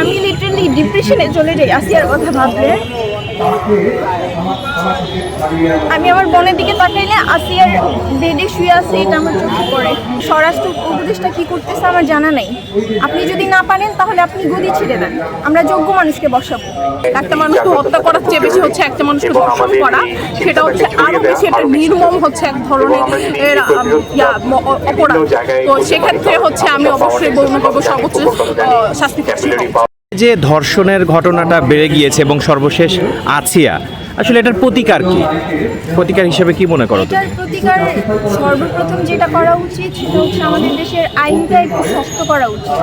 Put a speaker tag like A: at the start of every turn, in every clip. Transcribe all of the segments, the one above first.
A: আমি লিটারালি ডিপ্রেশনে চলে যাই আসিয়ার কথা ভাবলে। আমি আমার বোনের দিকে তাকাইলে আসিয়ার বেডে শুয়ে আছে এটা আমার চোখে পড়ে। স্বরাষ্ট্র উপদেশটা কি করতেছে আমার জানা নেই। আপনি যদি না পারেন তাহলে আপনি গদি ছেড়ে দেন। আমরা যোগ্য মানুষকে বসাবো।
B: একটা মানুষকে হত্যা করার চেয়ে বেশি হচ্ছে একটা মানুষকে ধর্ষণ করা। সেটা হচ্ছে আরও বেশি একটা নির্মম হচ্ছে এক ধরনের অপরাধ। তো সেক্ষেত্রে হচ্ছে আমি অবশ্যই বলব করব সর্বোচ্চ শাস্তি
C: যে ধর্ষণের ঘটনাটা বেড়ে গিয়েছে এবং সর্বশেষ আছিয়া আসলে এটার প্রতিকার কি? প্রতিকার হিসেবে কি মনে করো তুমি?
A: প্রতিকার সর্বপ্রথম যেটা করা উচিত সেটা হচ্ছে আমাদের দেশের আইনটা একটু শক্ত করা উচিত।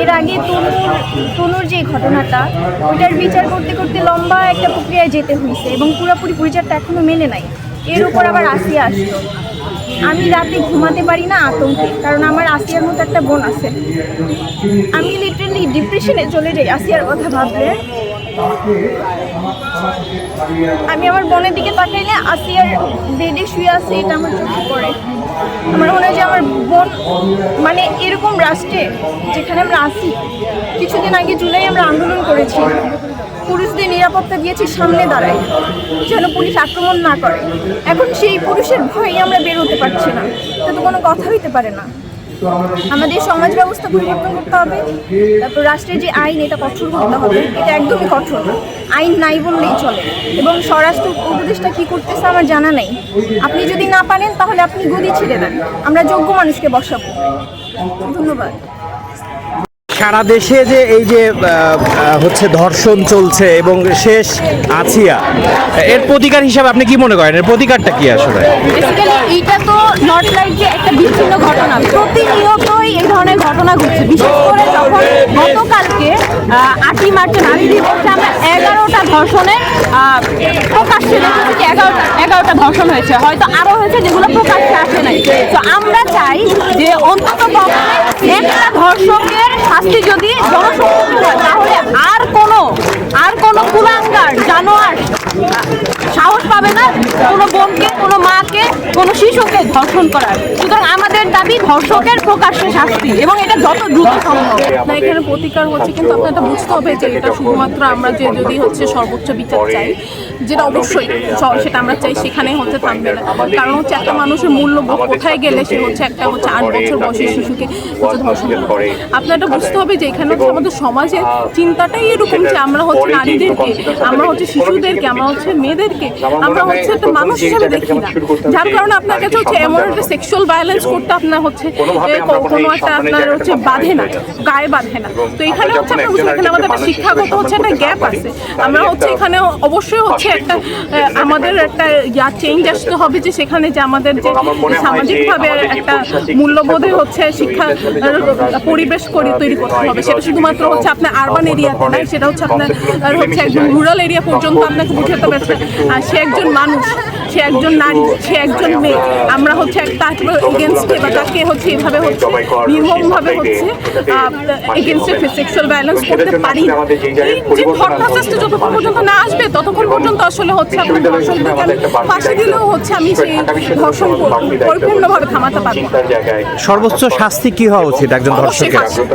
A: এর আগে তনুর তনুর যে ঘটনাটা ওইটার বিচার করতে করতে লম্বা একটা প্রক্রিয়ায় যেতে হয়েছে এবং পুরোপুরি পরিচারটা এখনও মেলে নাই। এর উপর আবার আসিয়া আসতো আমি রাতে ঘুমাতে পারি না আতঙ্কে কারণ আমার আসিয়ার মতো একটা বোন আছে। আমি লিটারালি ডিপ্রেশনে চলে যাই আসিয়ার কথা ভাবলে। আমি আমার বোনের দিকে তাকাইলে আসিয়ার বেডে শুয়ে আছে এটা আমার চোখে পড়ে আমার মনে হয় যে আমার বোন মানে এরকম রাষ্ট্রে যেখানে আমরা আসি কিছুদিন আগে জুলাই আমরা আন্দোলন করেছি, পুরুষদের নিরাপত্তা দিয়েছি, সামনে দাঁড়ায় যেন পুলিশ আক্রমণ না করে। এখন সেই পুরুষের ভয়ে আমরা বেরোতে পারছি না। তো কোনো কথা হইতে পারে না। আমাদের সমাজ ব্যবস্থা পরিবর্তন করতে হবে। তারপর রাষ্ট্রের যে আইন এটা কঠোর করতে হবে। এটা একদমই কঠোর। আইন নাই বললেই চলে। এবং স্বরাষ্ট্র উপদেশটা কি করতেছে আমার জানা নেই। আপনি যদি না পারেন তাহলে আপনি গদি ছেড়ে দেন। আমরা যোগ্য মানুষকে বসাবো। ধন্যবাদ।
C: সারা দেশে যে এই যে হচ্ছে ধর্ষণ চলছে এবং শেষ আছিয়া এর প্রতিকার হিসাবে আপনি কি মনে করেন? এর প্রতিকারটা কি আসলে?
A: এইটা তো নট লাইক যে একটা বিচ্ছিন্ন ঘটনা। প্রতিনিয়তই এই ধরনের ঘটনা ঘটছে। বিশেষ করে যখন গতকালকে আটই মার্চে নারী দিবসে আমরা এগারোটা ধর্ষণের আহ, প্রকাশ্যে দেখেছি এগারোটা এগারোটা ধর্ষণ হয়েছে। হয়তো আরও হয়েছে যেগুলো প্রকাশ্যে আসে নাই। তো আমরা চাই যে অন্তত একটা ধর্ষকের শাস্তি যদি হয়, তাহলে আর কোনো আর কোনো কুলাঙ্গার, জানোয়ার সাহস পাবে না কোনো বোনকে, কোনো মাকে, কোনো শিশুকে ধর্ষণ করার। সুতরাং আমাদের দাবি ধর্ষকের প্রকাশ্যে শাস্তি এবং এটা যত দ্রুত সম্ভব।
B: না এখানে প্রতিকার হচ্ছে কিন্তু আপনার এটা বুঝতে হবে যে এটা শুধুমাত্র আমরা যে যদি হচ্ছে সর্বোচ্চ বিচার চাই যেটা অবশ্যই সেটা আমরা চাই সেখানে হতে থাকবে না। কারণ হচ্ছে একটা মানুষের মূল্যবোধ কোথায় গেলে সে হচ্ছে একটা হচ্ছে আট বছর বয়সী শিশুকে হচ্ছে ধর্ষণ করে। আপনার এটা বুঝতে হবে যে এখানে হচ্ছে আমাদের সমাজের চিন্তাটাই এরকম যে আমরা হচ্ছে নারীদেরকে আমরা হচ্ছে শিশুদেরকে আমরা হচ্ছে মেয়েদেরকে আমরা হচ্ছে একটা মানুষ হিসেবে দেখি না। যার কারণে আপনার কাছে হচ্ছে এমন একটা সেক্সুয়াল ভায়োলেন্স করতে আপনার হচ্ছে কোনো একটা আপনার হচ্ছে বাঁধে না গায়ে বাঁধে না। তো এখানে হচ্ছে আমরা বুঝি এখানে আমাদের একটা শিক্ষাগত হচ্ছে একটা গ্যাপ আছে। আমরা হচ্ছে এখানে অবশ্যই হচ্ছে একটা আমাদের একটা ইয়া চেঞ্জ আসতে হবে যে সেখানে যে আমাদের যে সামাজিকভাবে একটা মূল্যবোধে হচ্ছে শিক্ষা পরিবেশ করে তৈরি করতে হবে। সেটা শুধুমাত্র হচ্ছে আপনার আরবান এরিয়াতে নয় সেটা হচ্ছে আপনার হচ্ছে একদম রুরাল এরিয়া পর্যন্ত আপনাকে বুঝাতে পারছে। আর সে একজন মানুষ সে একজন নারী সে একজন মেয়ে। আমরা হচ্ছে এক- তার এগেনস্টে বা তাকে হচ্ছে এভাবে হচ্ছে নির্মমভাবে হচ্ছে এগেনস্টে সেক্সুয়াল ভায়োলেন্স করতে পারি না। এই যে থট প্রসেসটা যতক্ষণ পর্যন্ত না আসবে ততক্ষণ পর্যন্ত আসলে হচ্ছে আপনার আমি ফাঁসি দিলেও হচ্ছে আমি সেই ধর্ষণ পরিপূর্ণভাবে থামাতে পারব
C: সর্বোচ্চ শাস্তি কি হওয়া উচিত একজন
B: অবশ্যই
C: ধর্ষকের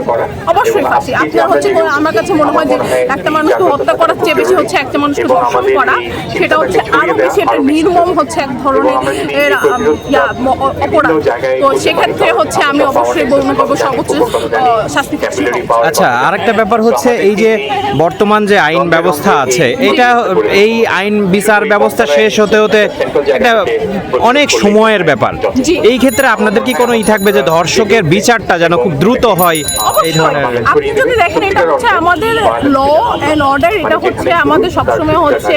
B: অবশ্যই ফাঁসি আপনার হচ্ছে আমার কাছে মনে হয় যে একটা মানুষকে হত্যা করার চেয়ে বেশি হচ্ছে একটা মানুষকে ধর্ষণ করা সেটা হচ্ছে আরও বেশি একটা নির্মম হচ্ছে এক ধরনের অপরাধ। তো সেক্ষেত্রে হচ্ছে আমি অবশ্যই বলব করব সর্বোচ্চ শাস্তি
C: আচ্ছা আরেকটা ব্যাপার হচ্ছে এই যে বর্তমান যে আইন ব্যবস্থা আছে এটা এই আইন বিচার ব্যবস্থা শেষ হতে হতে একটা অনেক সময়ের ব্যাপার। এই ক্ষেত্রে আপনাদের কি কোনো ই থাকবে যে ধর্ষকের বিচারটা যেন খুব দ্রুত হয় এই ধরনের
B: আপনি যদি দেখেন এটা হচ্ছে আমাদের ল অ্যান্ড অর্ডার এটা হচ্ছে আমাদের সবসময় হচ্ছে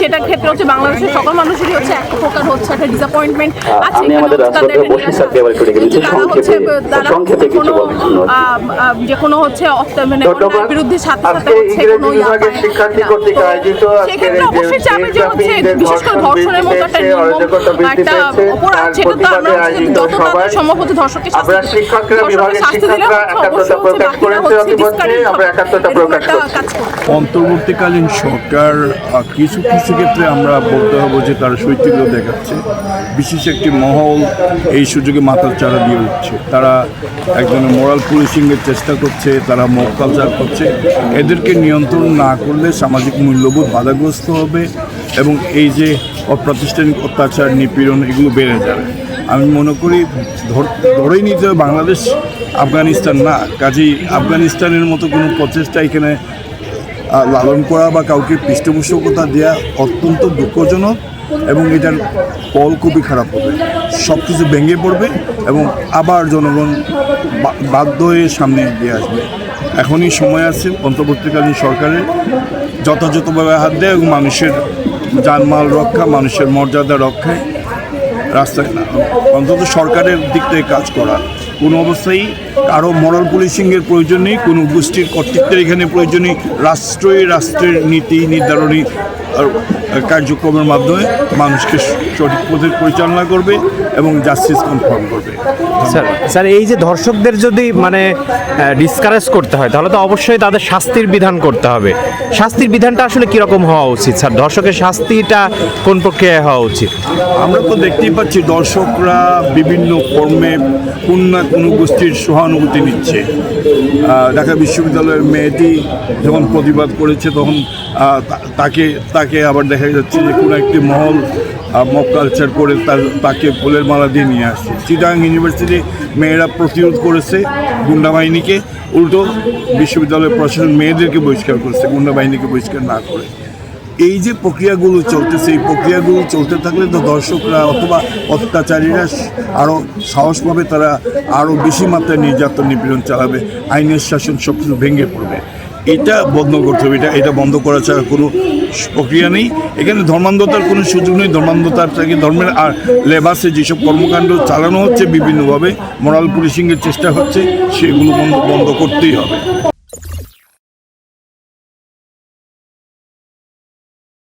B: সেটা ক্ষেত্রে হচ্ছে বাংলাদেশের সকল মানুষেরই হচ্ছে এক প্রকার হচ্ছে একটা ডিসঅ্যাপয়েন্টমেন্ট আছে
D: আমি আমাদের বসে থাকতে একটু ডেকে সংক্ষেপে- সংক্ষেপে কিছু
B: যে কোনো হচ্ছে মানে অন্যায়ের বিরুদ্ধে সাথে সাথে হচ্ছে কোনো
D: শিক্ষার্থী। কর্তৃক আয়োজিত আজকের এই যে
B: হচ্ছে বিশেষ করে ধর্ষণের মতো একটা একটা অপরাধ সেটা তো আমরা
D: প্রতিবাদে
B: হচ্ছে
D: আয়োজিত
B: যত তাড়াতাড়ি সম্ভব হচ্ছে ধর্ষককে শাস্তি
D: আমরা শিক্ষকরা বিভাগের শিক্ষকরা একাত্মতা প্রকাশ করেছে আমরা। একাত্মতা প্রকাশ করছি।
E: অন্তর্বর্তীকালীন সরকার কিছু কিছু ক্ষেত্রে আমরা বলতে হবে যে তারা শৈথিল্য দেখাচ্ছে। বিশেষ একটি মহল এই সুযোগে মাথার চারা দিয়ে উঠছে। তারা এক ধরনের মোরাল পুলিশিংয়ের চেষ্টা করছে, তারা মক কালচার করছে। এদেরকে নিয়ন্ত্রণ না করলে সামাজিক মূল্যবোধ বাধাগ্রস্ত হবে এবং এই যে অপ্রাতিষ্ঠানিক অত্যাচার, নিপীড়ন, এগুলো বেড়ে যাবে। আমি মনে করি ধর- ধরেই নিতে বাংলাদেশ আফগানিস্তান না, কাজেই আফগানিস্তানের মতো কোনো প্রচেষ্টা এখানে লালন করা বা কাউকে পৃষ্ঠপোষকতা দেওয়া অত্যন্ত দুঃখজনক এবং এটার ফল খুবই খারাপ হবে। সব কিছু ভেঙে পড়বে এবং আবার জনগণ বাধ্য হয়ে সামনে এগিয়ে আসবে। এখনই সময় আছে অন্তর্বর্তীকালীন সরকারের যথাযথভাবে হাত দেয় এবং মানুষের জানমাল রক্ষা, মানুষের মর্যাদা রক্ষায় রাস্তায় অন্তত সরকারের দিক থেকে কাজ করা। কোনো অবস্থায় কারও মরাল পুলিশিংয়ের প্রয়োজন নেই, কোনো গোষ্ঠীর কর্তৃত্বের এখানে প্রয়োজন নেই। রাষ্ট্রই রাষ্ট্রের নীতি নির্ধারণী কার্যক্রমের মাধ্যমে মানুষকে সঠিক পথে পরিচালনা করবে এবং জাস্টিস কনফার্ম করবে।
C: স্যার স্যার এই যে ধর্ষকদের যদি মানে ডিসকারেজ করতে হয় তাহলে তো অবশ্যই তাদের শাস্তির বিধান করতে হবে। শাস্তির বিধানটা আসলে কীরকম হওয়া উচিত? স্যার ধর্ষকের শাস্তিটা কোন প্রক্রিয়ায় হওয়া উচিত?
E: আমরা তো দেখতেই পাচ্ছি দর্শকরা বিভিন্ন কর্মে কোন না কোনো গোষ্ঠীর সহানুভূতি নিচ্ছে। ঢাকা বিশ্ববিদ্যালয়ের মেয়েটি যখন প্রতিবাদ করেছে তখন তাকে তাকে আবার দেখা যাচ্ছে যে কোনো একটি মহল মক কালচার করে তার, তাকে ফুলের মালা দিয়ে নিয়ে আসছে। চিটাং ইউনিভার্সিটি মেয়েরা প্রতিরোধ করেছে গুন্ডা বাহিনীকে। উল্টো বিশ্ববিদ্যালয়ের প্রশাসন মেয়েদেরকে বহিষ্কার করেছে, গুন্ডা বাহিনীকে বহিষ্কার না করে। এই যে প্রক্রিয়াগুলো চলতেছে এই প্রক্রিয়াগুলো চলতে থাকলে তো দর্শকরা অথবা অত্যাচারীরা আরও সাহস পাবে, তারা আরও বেশি মাত্রায় নির্যাতন নিপীড়ন চালাবে। আইনের শাসন সব কিছু ভেঙে পড়বে। এটা বন্ধ করতে হবে, এটা এটা বন্ধ করা ছাড়া কোনো প্রক্রিয়া নেই। এখানে ধর্মান্ধতার কোনো সুযোগ নেই, ধর্মান্ধতার থেকে ধর্মের আর লেবাসে যেসব কর্মকাণ্ড চালানো হচ্ছে, বিভিন্নভাবে মোরাল পুলিশিংয়ের চেষ্টা হচ্ছে, সেগুলো বন্ধ করতেই হবে।